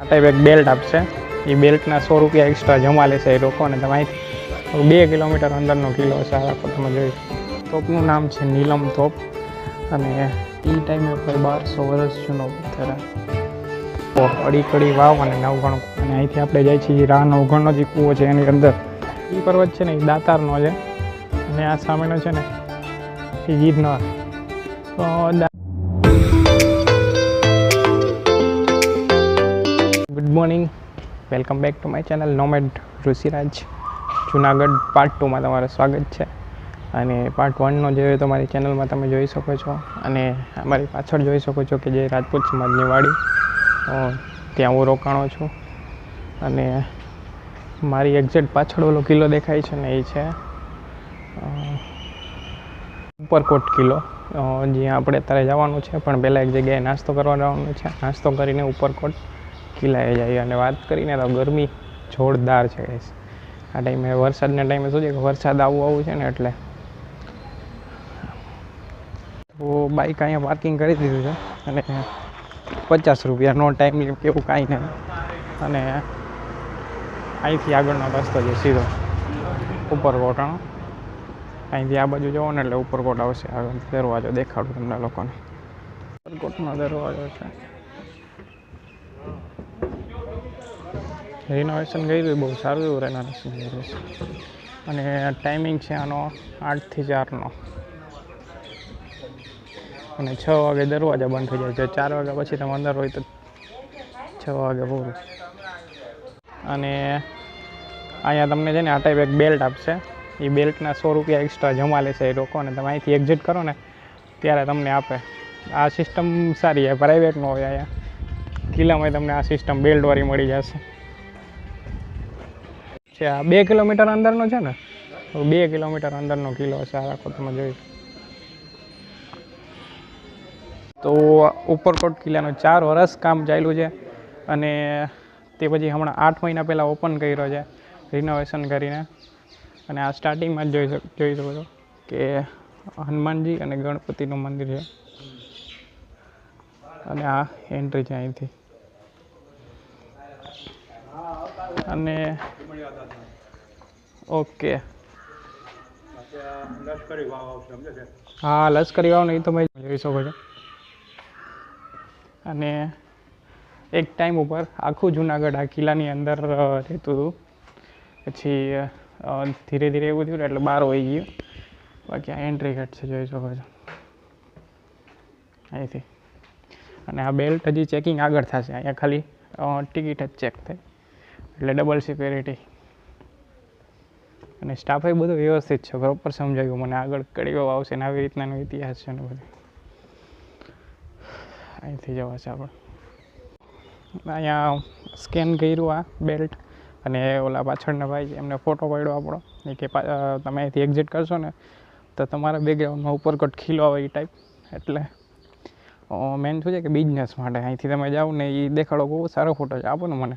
આ ટાઈપ એક બેલ્ટ આપશે. એ બેલ્ટના સો રૂપિયા એક્સ્ટ્રા જમા લેશે એ લોકો અને તમે અહીંથી બે કિલોમીટર અંદરનો કિલ્લો છે આ ફોટોમાં જોઈ તોપનું નામ છે નીલમ તોપ. અને એ ટાઈમે કોઈ બારસો વર્ષ જૂનો પથ્થર. અડી કડી વાવ અને નવગણ. અને અહીંથી આપણે જાય છીએ રા નવગણનો જે કૂવો છે એની અંદર. એ પર્વત છે ને એ દાતારનો છે. અને આ સામેનો છે ને એ ગીરનો good morning. Welcome back to my channel nomad Rishiraj. Junagadh part ટુમાં તમારું સ્વાગત છે. અને પાર્ટ વનનો જે મારી ચેનલમાં તમે જોઈ શકો છો. અને અમારી પાછળ જોઈ શકો છો કે જે રાજપૂત સમાજની વાડી ત્યાં હું રોકાણો છું. અને મારી એક્ઝેક્ટ પાછળ ઓલો કિલ્લો દેખાય છે ને એ છે ઉપરકોટ કિલ્લો. જ્યાં આપણે અત્યારે જવાનું છે, પણ પહેલાં એક જગ્યાએ નાસ્તો કરવા જવાનું છે. નાસ્તો કરીને ઉપરકોટ. કિલ્લાએ જાય અને વાત કરીને તો ગરમી જોરદાર છે. આ ટાઈમે વરસાદના ટાઈમે શું છે કે વરસાદ આવું આવું છે ને એટલે. તો બાઇક અહીંયા પાર્કિંગ કરી દીધું છે. અને પચાસ રૂપિયા નો ટાઈમ એવું કાંઈ નહીં. અને અહીંથી આગળનો રસ્તો છે સીધો. ઉપરકોટ અહીંથી આ બાજુ જવો ને એટલે ઉપરકોટ આવશે. આગળ દરવાજો દેખાડું તમને લોકોને. ઉપરકોટનો દરવાજો છે. રિનોવેશન કર્યું બહુ સારું એવું રેનોવેશન છે. અને ટાઈમિંગ છે આનો આઠથી ચારનો. અને છ વાગે દરવાજા બંધ થઈ જાય. છે ચાર વાગ્યા પછી તમે અંદર હોય તો છ વાગે પૂરું. અને અહીંયા તમને છે ને આ ટાઈપ એક બેલ્ટ આપશે. એ બેલ્ટના સો રૂપિયા એક્સ્ટ્રા જમા લેશે એ લોકો. અને તમે અહીંથી એક્ઝિટ કરો ને, ત્યારે તમને આપે. આ સિસ્ટમ સારી છે. પ્રાઇવેટનો હોય અહીંયા. કિલ્લામાં તમને આ સિસ્ટમ બેલ્ટવાળી મળી જશે. છે, આ બે કિલોમીટર અંદરનો છે ને? તો બે કિલોમીટર અંદરનો કિલ્લો છે, આ રાખો તમે જોઈ. તો ઉપરકોટ કિલ્લાનું ચાર વર્ષ કામ ચાલ્યું છે અને તે પછી હમણાં આઠ મહિના પહેલાં ઓપન કર્યો છે રિનોવેશન કરીને. અને આ સ્ટાર્ટિંગમાં જ જોઈ જોઈ શકો છો કે હનુમાનજી અને ગણપતિનું મંદિર છે. અને આ એન્ટ્રી છે અહીંથી. અને ઓકે. હા, લશ્કરી વાવ નહીં તમે જોઈ શકો છો. અને એક ટાઈમ ઉપર આખું જુનાગઢ, આ કિલ્લાની અંદર રહેતું હતું. પછી ધીરે ધીરે એવું થયું એટલે બહાર હોઈ ગયું. બાકી આ એન્ટ્રી ગેટ છે, જોઈ શકો છો. અહીંથી. અને આ બેલ્ટ હજી ચેકિંગ આગળ થશે, અહીંયા ખાલી ટિકિટ જ ચેક થાય. એટલે ડબલ સિક્યોરિટી અને સ્ટાફે બધું વ્યવસ્થિત છે પ્રોપર સમજાવ્યું મને આગળ કડીઓ આવશે ને આવી રીતનાનો ઇતિહાસ છે ને બધું. અહીંથી જવાશે આપણે. અહીંયા સ્કેન કર્યું આ બેલ્ટ અને ઓલા પાછળના ભાઈ એમને ફોટો પાડ્યો આપણો. એ કે તમે અહીંથી એક્ઝિટ કરશો ને, તો તમારા બેકગ્રાઉન્ડમાં ઉપરકોટ ખીલો આવે એ ટાઈપ એટલે મેન શું છે કે બિઝનેસ માટે. અહીંથી તમે જાઓ ને એ દેખાડો બહુ સારો ફોટો છે. આપો ને મને.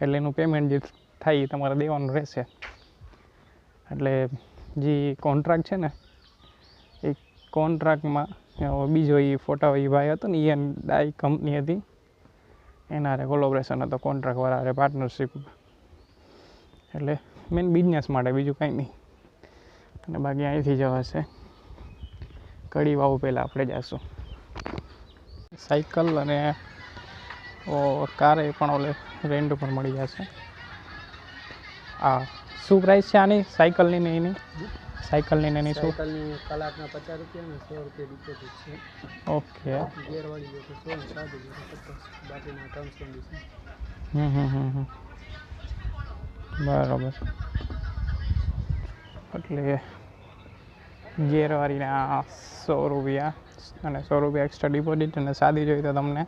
એટલે એનું પેમેન્ટ જે થાય એ તમારે દેવાનું રહેશે. એટલે જે કોન્ટ્રાક્ટ છે ને, એ કોન્ટ્રાક્ટમાં બીજો એ ફોટા એ ભાઈ હતો ને એ ડાઈ કંપની હતી. એના હારે કોલોબરેશન હતો કોન્ટ્રાક્ટવાળા હારે પાર્ટનરશિપ એટલે મેન બિઝનેસ માટે, બીજું કાંઈ નહીં. અને બાકી અહીંથી જવાશે કડી વાવ પહેલાં આપણે જઈશું સાયકલ અને કાર પણ ઓલે રેન્ટ ઉપર મળી જશે. હા શું પ્રાઇસ છે આની? સાયકલની ને એની? સાયકલની ને એની શું? સાયકલની કલાકના પચાસ રૂપિયા ને સો રૂપિયા ડિપોઝિટ છે. ઓકે. ગેરવાળી જો તો સો ને સાત પચાસ. બાકીના ટર્મ્સ કન્ડિશન હમ હમ હમ હમ. બરાબર. એટલે ગેરવાળીના સો રૂપિયા અને સો રૂપિયા એક્સ્ટ્રા ડિપોઝિટ અને સાદી જોઈએ તો તમને.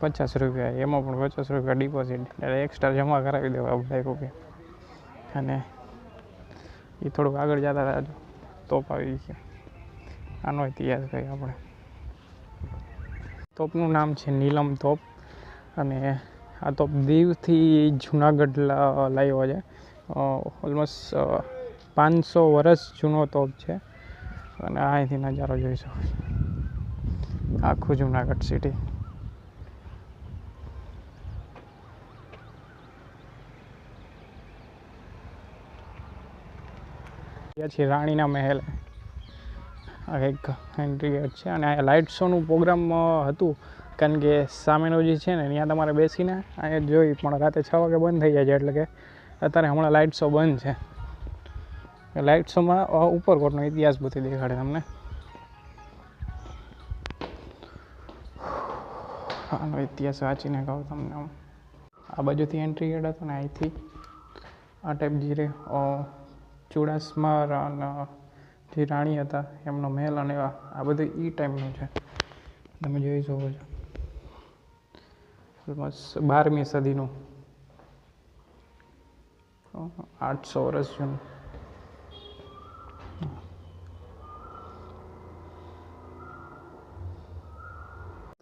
પચાસ રૂપિયા, એમાં પણ પચાસ રૂપિયા ડિપોઝિટ એટલે એક્સ્ટ્રા જમા કરાવી દેવા બધા રૂપિયા અને એ થોડુંક આગળ જતા હતા તોપ આવી છે આનો ઇતિહાસ કહી આપણે. તોપનું નામ છે નીલમ તોપ અને આ તોપ દીવથી જુનાગઢ લાવ્યો છે. ઓલમોસ્ટ પાંચસો વર્ષ જૂનો તોપ છે. અને અહીંથી નજારો જોઈ શકો આખું જુનાગઢ સિટી પછી રાણીના મહેલ. આ એક એન્ટ્રી ગેટ છે અને આ લાઇટ શોનું પ્રોગ્રામ હતું. કારણ કે સામેનો જે છે ને, ત્યાં તમારે બેસીને અહીંયા જોઈ, પણ રાતે છ વાગે બંધ થઈ જાય છે, એટલે કે અત્યારે હમણાં લાઇટ શો બંધ છે. લાઇટ શોમાં ઉપરકોટનો ઇતિહાસ બધી દેખાડે તમને. આનો ઇતિહાસ વાંચીને કહું તમને હું. આ બાજુથી એન્ટ્રી ગેટ હતો ને, અહીંથી. આ ટાઈપ જે ચુડાસમા જે રાણી હતા, એમનો મહેલ અને આ આ બધું એ ટાઈમનું છે. તમે જોઈ શકો છો. ઓલમોસ્ટ બારમી સદીનું. આઠસો વર્ષ જૂનું.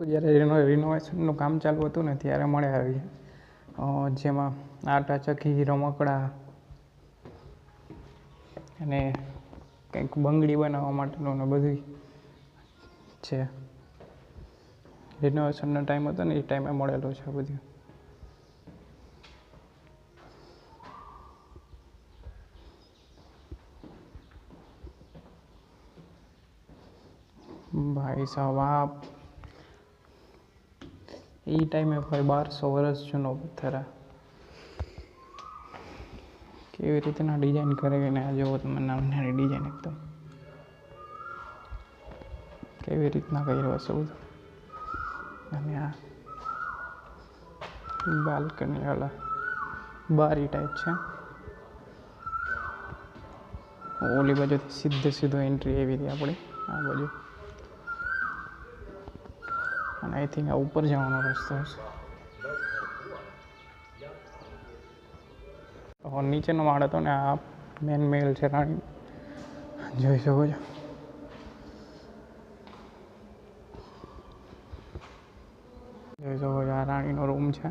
જ્યારે રિનો રિનોવેશનનું કામ ચાલુ હતું ને, ત્યારે મળે આવી. જેમાં આટા ચકી, રમકડા અને કંઈક બંગડી બનાવવા માટેનું ને બધું છે. રિનોવેશનનો ટાઈમ હતો ને, એ ટાઈમે મળેલું છે બધું. ભાઈ સાહેબ આ એ ટાઈમે ભાઈ બારસો વર્ષ જૂનો પથ્થર આ. કેવી રીતના ડિઝાઇન કરેલી આ જુઓ તમે નાની નાની ડિઝાઇન એકદમ કેવી રીતના કર્યો હશે બધું. અને આ બાલ્કની વાળા બારી ટાઈપ છે. ઓલી બાજુથી સીધે સીધો એન્ટ્રી એવી હતી આપણી, આ બાજુ. અને આઈ થિંક આ ઉપર જવાનો રસ્તો હશે. નીચેનો માળ હતો ને આ મેન મેલ છે રાણી. જોઈ શકો છો. જોઈ શકો છો આ રાણીનો રૂમ છે.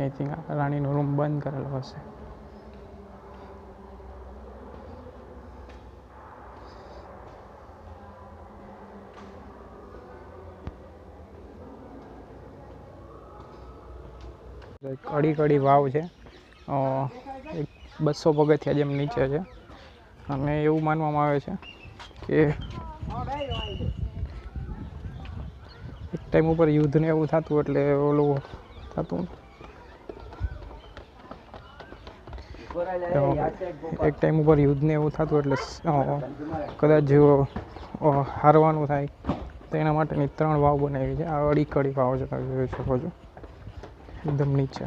આઈ થિંક રાણીનો રૂમ બંધ કરેલો હશે. એક અડી કડી વાવ છે. એક બસો પગથિયા જેમ નીચે છે. અને એવું માનવામાં આવે છે કે એક ટાઈમ ઉપર યુદ્ધ ને એવું થતું એટલે ઓલું થતું. એક ટાઈમ ઉપર યુદ્ધ ને એવું થતું એટલે કદાચ હારવાનું થાય. તો એના માટેની ત્રણ વાવ બનાવી છે. આ અડી કડી વાવ છે તમે જોઈ શકો છો. એકદમ નીચે.